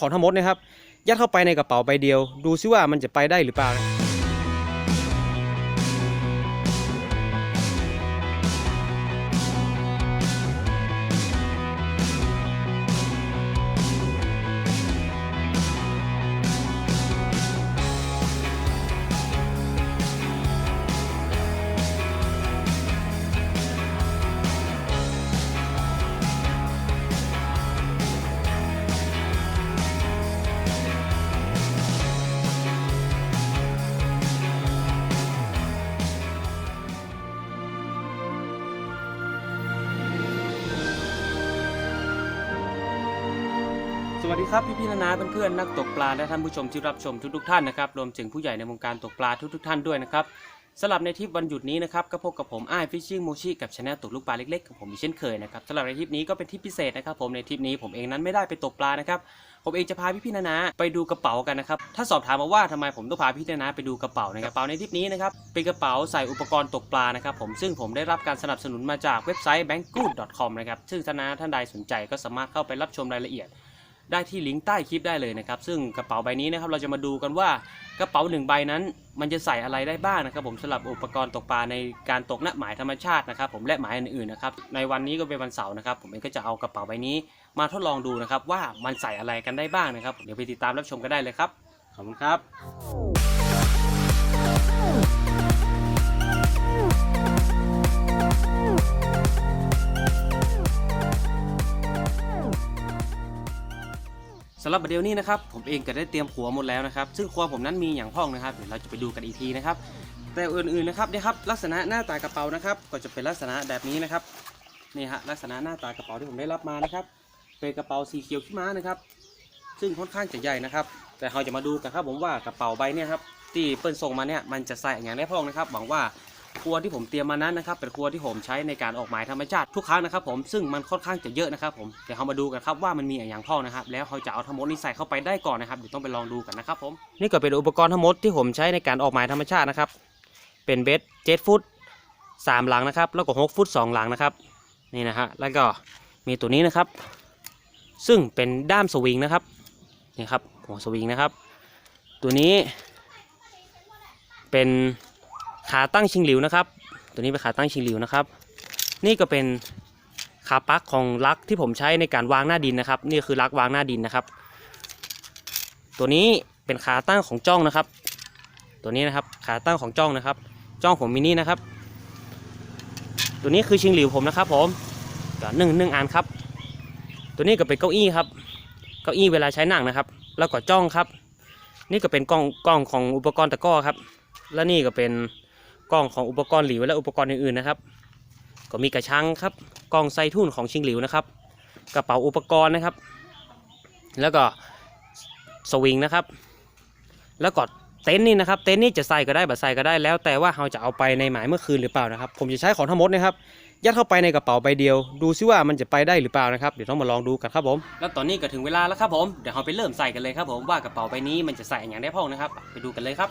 ของทั้งหมดนะครับ ยัดเข้าไปในกระเป๋าใบเดียว ดูซิว่ามันจะไปได้หรือเปล่า วัสดีครับพี่พี่นานาเพื่อนๆนักตกปลาและท่านผู้ชมที่รับชมทุกๆท่านนะครับรวมถึงผู้ใหญ่ในวงการตกปลาทุกๆท่านด้วยนะครับสำหรับในทริปวันหยุดนี้นะครับก็พบกับผมไอ้ฟิชชิ่งโมชิกับช anel ตกลูกปลาเล็กๆของผมอีกเช่นเคยนะครับสำหรับในทริปนี้ก็เป็นทริปพิเศษนะครับผมในทริปนี้ผมเองนั้นไม่ได้ไปตกปลานะครับผมเองจะพาพี่พี่นานาไปดูกระเป๋ากันนะครับถ้าสอบถามมาว่าทำไมผมต้องพาพี่นานาไปดูกระเป๋าในกระเป๋าในทริปนี้นะครับเป็นกระเป๋าใส่อุปกรณ์ตกปลานะครับผมซึ่งผมได้รับการสนับสนุนมาจากเว็บไซต์ bankgood.com นะครับซึ่งท่านนาท่านใดสนใจก็สามารถเข้าไปรับชมรายละเอียด ได้ที่ลิงก์ใต้คลิปได้เลยนะครับ ซึ่งกระเป๋าใบนี้นะครับเราจะมาดูกันว่ากระเป๋าหนึ่งใบนั้น มันจะใส่อะไรได้บ้างนะครับ ผมสำหรับอุปกรณ์ตกปลาในการตกหน้าหมายธรรมชาตินะครับ ผมและหมายอื่นๆนะครับในวันนี้ก็เป็นวันเสาร์นะครับ ผมเองก็จะเอากระเป๋าใบนี้ มาทดลองดูนะครับว่ามันใส่อะไรกันได้บ้างนะครับ เดี๋ยวไปติดตามรับชมกันได้เลยครับขอบคุณครับำหรับประเดี๋ยวนี้นะครับผมเองก็ได้เตรียมครัวหมดแล้วนะครับ ซึ่งครัวผมนั้นมีอย่างพ่องนะครับเดี๋ยวเราจะไปดูกันอีกทีนะครับ แต่อื่นๆนะครับเนี่ยครับลักษณะหน้าตากระเป๋านะครับ ก็จะเป็นลักษณะแบบนี้นะครับนี่ฮะลักษณะหน้าตากระเป๋าที่ผมได้รับมานะครับ เป็นกระเป๋าสีเขียวขี้ม้านะครับ ซึ่งค่อนข้างจะใหญ่นะครับ แต่เราจะมาดูกันครับผมว่ากระเป๋าใบเนี่ยครับที่เปิ้ลส่งมาเนี่ยมันจะใส่อย่างได้พ่องนะครับหวังว่า ครัวที่ผมเตรียมมานั้นนะครับเป็นครัวที่ผมใช้ในการออกหมายธรรมชาติทุกครั้งนะครับผมซึ่งมันค่อนข้างจะเยอะนะครับผมเดี๋ยวเรามาดูกันครับว่ามันมีอย่างพ่องนะครับแล้วเราจะเอาทั้งหมดนี้ใส่เข้าไปได้ก่อนนะครับเดี๋ยวต้องไปลองดูกันนะครับผมนี่ก็เป็นอุปกรณ์ทั้งหมดที่ผมใช้ในการออกหมายธรรมชาตินะครับเป็นเบสเจ็ดฟุตสามหลังนะครับแล้วก็หกฟุตสองหลังนะครับนี่นะฮะแล้วก็มีตัวนี้นะครับ ซึ่งเป็นด้ามสวิงนะครับนี่ครับหัวสวิงนะครับ ตัวนี้เป็น ขาตั้งชิงหลิวนะครับ ตัวนี้เป็นขาตั้งชิงหลิวนะครับ นี่ก็เป็นขาปลั๊กของลักที่ผมใช้ในการวางหน้าดินนะครับ นี่คือลักวางหน้าดินนะครับ ตัวนี้เป็นขาตั้งของจ้องนะครับ ตัวนี้นะครับขาตั้งของจ้องนะครับ จ้องผมมินินะครับ ตัวนี้คือชิงหลิวผมนะครับ ผมก็หนึ่งหนึ่งอันครับ ตัวนี้ก็เป็นเก้าอี้ครับ เก้าอี้เวลาใช้หนังนะครับ แล้วก็จ้องครับ นี่ก็เป็นกล้องกล้องของอุปกรณ์ตะก้อครับ และนี่ก็เป็น กล้องของอุปกรณ์หลิวและอุปกรณ์อื่นๆนะครับ ก็มีกระชังครับกล้องไซทุ่นของชิงหลิวนะครับ กระเป๋าอุปกรณ์นะครับ แล้วก็สวิงนะครับ แล้วก็เต็นท์นี่นะครับ เต็นท์นี่จะใส่ก็ได้บัใส่ก็ได้แล้วแต่ว่าเราจะเอาไปในหมายเมื่อคืนหรือเปล่านะครับ ผมจะใช้ของทั้งหมดนะครับ ยัดเข้าไปในกระเป๋าใบเดียว ดูซิว่ามันจะไปได้หรือเปล่านะครับ เดี๋ยวต้องมาลองดูกันครับผม แล้วตอนนี้ก็ถึงเวลาแล้วครับผม เดี๋ยวเราไปเริ่มใส่กันเลยครับผมว่ากระเป๋าใบนี้มันจะใส่อย่างได้พ่องนะครับ ไปดูกันเลยครับ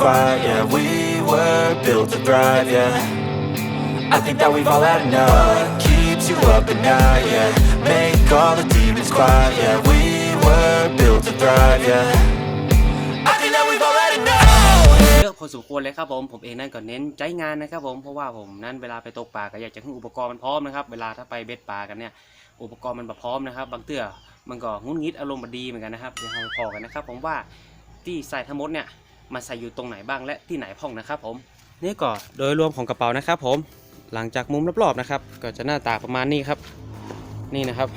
quiet. Yeah, we were built to thrive. Yeah, I think that we've all had enough. What keeps you up at night? Yeah, make all the demons quiet. Yeah, we were built to thrive. Yeah, เยอะพอสมควรเลยครับผมผมเองนั่นก็เน้นใจงานนะครับผมเพราะว่าผมนั้นเวลาไปตกปลาก็อยากจะให้อุปกรณ์มันพร้อมนะครับเวลาถ้าไปเบ็ดปลากันเนี่ยอุปกรณ์มันแบบพร้อมนะครับ บางเตื้อมันก็งุนงิดอารมณ์บดีเหมือนกันนะครับเดี๋ยวเราพอกันนะครับ ผมว่าที่ใส่ทั้งหมดเนี่ย มาใส่อยู่ตรงไหนบ้างและที่ไหนพ่องนะครับผมนี่ก็โดยรวมของกระเป๋านะครับผมหลังจากมุมรอบๆนะครับ ก็จะหน้าตาประมาณนี้ครับ นี่นะครับ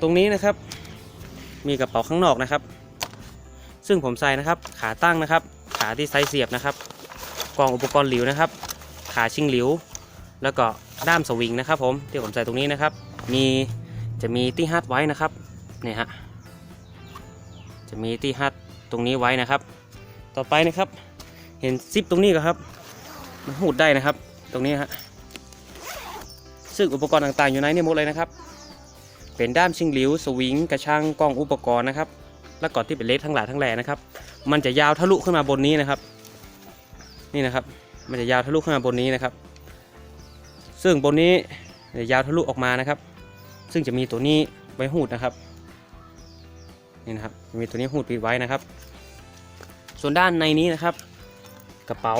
ตรงนี้นะครับ มีกระเป๋าข้างนอกนะครับ ซึ่งผมใส่นะครับ ขาตั้งนะครับ ขาที่ไซส์เสียบนะครับกล่องอุปกรณ์หลิวนะครับ ขาชิงหลิว แล้วก็ด้ามสวิงนะครับผมที่ผมใส่ตรงนี้นะครับ มีจะมีที่ฮัดไว้นะครับเนี่ยฮะจะมีที่ฮัดตรงนี้ไว้นะครับ ต่อไปนะครับ เห็นซิปตรงนี้ก็ครับ มันหูดได้นะครับ ตรงนี้ฮะซึ่งอุปกรณ์ต่างๆอยู่ในนี่หมดเลยนะครับ เป็นด้ามชิงหลิวสวิงกระชังกล้องอุปกรณ์นะครับ และก่อนที่เป็นเลสทั้งหลายทั้งแหล่นะครับ มันจะยาวทะลุขึ้นมาบนนี้นะครับ นี่นะครับ มันจะยาวทะลุขึ้นมาบนนี้นะครับ ซึ่งบนนี้จะยาวทะลุออกมานะครับ ซึ่งจะมีตัวนี้ไว้หูดนะครับ นี่นะครับ มีตัวนี้หูดปิดไว้นะครับ ส่วนด้านในนี้นะครับ กระเป๋า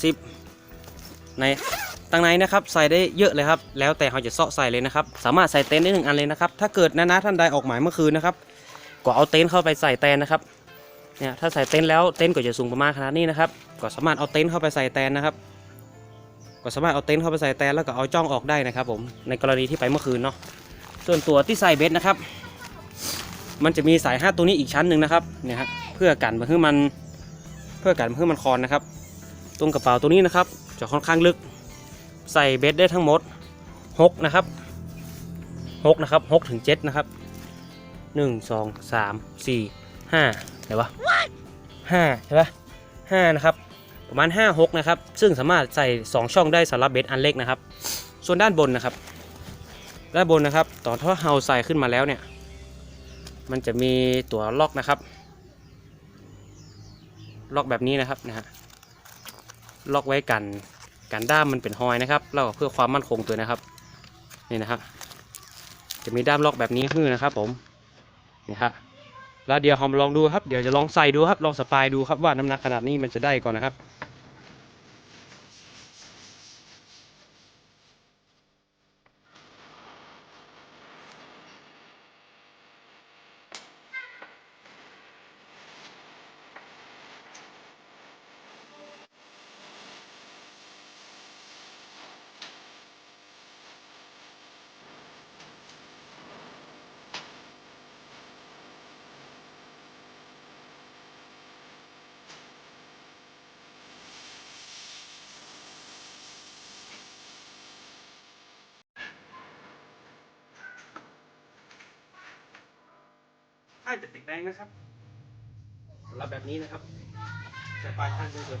ซิปในตังในนะครับใส่ได้เยอะเลยครับ แล้วแต่เราจะเซาะใส่เลยนะครับ สามารถใส่เต็นท์ได้หนึ่งอันเลยนะครับ ถ้าเกิดนานาท่านใดออกหมายเมื่อคืนนะครับ ก็เอาเต็นท์เข้าไปใส่แตนนะครับ เนี่ยถ้าใส่เต็นท์แล้วเต็นท์ก็จะสูงประมาณขนาดนี้นะครับ ก็สามารถเอาเต็นท์เข้าไปใส่แตนนะครับ ก็สามารถเอาเต็นท์เข้าไปใส่แตนแล้วก็เอาจ้องออกได้นะครับ ผม ในกรณีที่ไปเมื่อคืนเนาะ ส่วนตัวที่ใส่เบ็ดนะครับ มันจะมีสายห้าตัวนี้อีกชั้นหนึ่งนะครับเนี่ยฮะเพื่อกันเพื่อมันเพื่อกันเพื่อมันคอนนะครับ ตรงกระเป๋าตัวนี้นะครับ จะค่อนข้างลึก ใส่เบ็ดได้ทั้งหมดหกนะครับหกนะครับหกถึงเจ็ดนะครับหนึ่งสองสามสี่ห้าไหนวะห้าใช่ปะห้านะครับประมาณห้าหกนะครับซึ่งสามารถใส่สองช่องได้สำหรับเบสอันเล็กนะครับ ส่วนด้านบนนะครับ ด้านบนนะครับตอนที่เราใส่ขึ้นมาแล้วเนี่ย มันจะมีตัวล็อกนะครับ ล็อกแบบนี้นะครับนะฮะล็อกไว้กันกันด้ามมันเป็นหอยนะครับแล้วเพื่อความมั่นคงตัวนะครับนี่นะครับจะมีด้ามล็อกแบบนี้ขึ้นนะครับผมนี่ครับแล้วเดี๋ยวเรามลองดูครับเดี๋ยวจะลองใส่ดูครับลองสปายดูครับว่าน้ำหนักขนาดนี้มันจะได้ก่อนนะครับาจจะติดแรงนะครับสำหรับแบบนี้นะครับใส่ปลายข้างด้วยเลย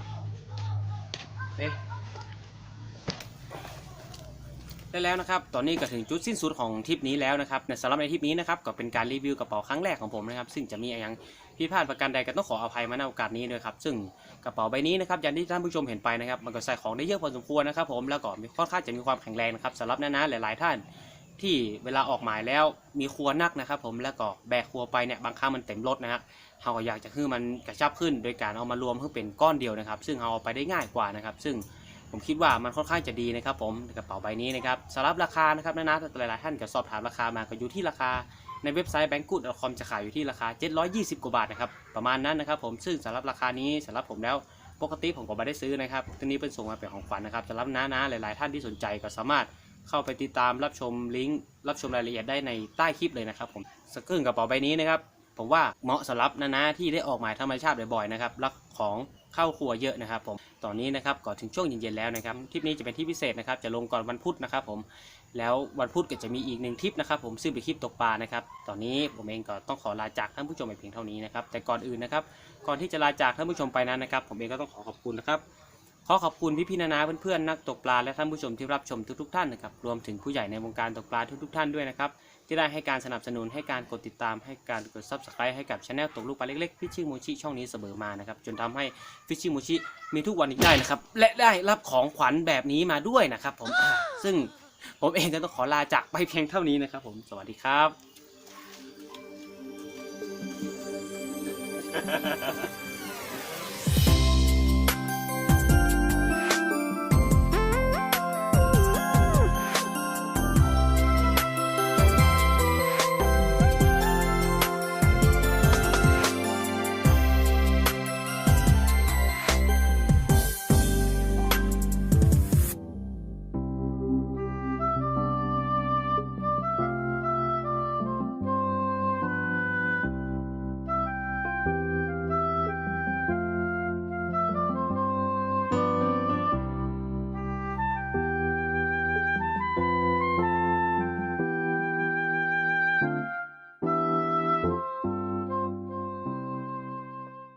เอ๊ะได้แล้วนะครับ ตอนนี้ก็ถึงจุดสิ้นสุดของทริปนี้แล้วนะครับ ในสำหรับในทริปนี้นะครับ ก็เป็นการรีวิวกระเป๋าครั้งแรกของผมนะครับ ซึ่งจะมีอย่างผิดพลาดประการใดก็ต้องขออภัยมาในโอกาสนี้ด้วยครับ ซึ่งกระเป๋าใบนี้นะครับ อย่างที่ท่านผู้ชมเห็นไปนะครับ มันก็ใส่ของได้เยอะพอสมควรนะครับ ผม แล้วก็มีค่อนข้างจะมีความแข็งแรงนะครับสำหรับนาๆหลาย ๆ ท่าน ที่เวลาออกหมายแล้วมีครัวนักนะครับ ผมแล้วก็แบกครัวไปเนี่ยบางครั้งมันเต็มรถนะฮะเราก็อยากจะให้มันกระชับขึ้น โดยการเอามารวมให้เป็นก้อนเดียวนะครับ ซึ่งเขาเอาไปได้ง่ายกว่านะครับ ซึ่งผมคิดว่ามันค่อนข้างจะดีนะครับ ผมกระเป๋าใบนี้นะครับสำหรับราคานะครับนะนะหลายๆท่านก็สอบถามราคามาก็อยู่ที่ราคาในเว็บไซต์ bankgood.com จะขายอยู่ที่ราคา 720 กว่าบาทนะครับประมาณนั้นนะครับ ผมซึ่งสำหรับราคานี้สำหรับผมแล้วปกติผมก็ไม่ได้ซื้อนะครับตัวนี้เป็นส่งมาเป็นของขวัญนะครับสำหรับน้าๆหลาย ๆ ท่านที่สนใจก็สามารถ เข้าไปติดตามรับชมลิงก์รับชมรายละเอียดได้ในใต้คลิปเลยนะครับผมสกึ่งกระเป๋าใบนี้นะครับผมว่าเหมาะสำหรับนานาที่ได้ออกหมายธรรมชาติบ่อยๆนะครับรักของเข้าครัวเยอะนะครับผมตอนนี้นะครับก่อนถึงช่วงเย็นๆแล้วนะครับทริปนี้จะเป็นทริปพิเศษนะครับจะลงก่อนวันพุธนะครับผมแล้ววันพุธก็จะมีอีกหนึ่งทริปนะครับผมซึ่งเป็นคลิปตกปลานะครับตอนนี้ผมเองก็ต้องขอลาจากท่านผู้ชมไปเพียงเท่านี้นะครับแต่ก่อนอื่นนะครับก่อนที่จะลาจากท่านผู้ชมไปนั้นนะครับ ผมเองก็ต้องขอขอบคุณนะครับ คอขอบคุณพี่พี่ๆนานาเพื่อนๆนักตกปลาและท่านผู้ชมที่รับชมทุกๆท่านนะครับรวมถึงผู้ใหญ่ในวงการตกปลาทุกๆท่านด้วยนะครับที่ได้ให้การสนับสนุนให้การกดติดตามให้การกด subscribe ให้กับช anel ตกลูกปลาเล็กๆฟิชชิ่งมูชิช่องนี้เสมอมานะครับจนทำให้ฟิชชิ่งมูชิมีทุกวันนี้ได้นะครับและได้รับของขวัญแบบนี้มาด้วยนะครับผมซึ่งผมเองก็ต้องขอลาจากไปเพียงเท่านี้นะครับผมสวัสดีครับ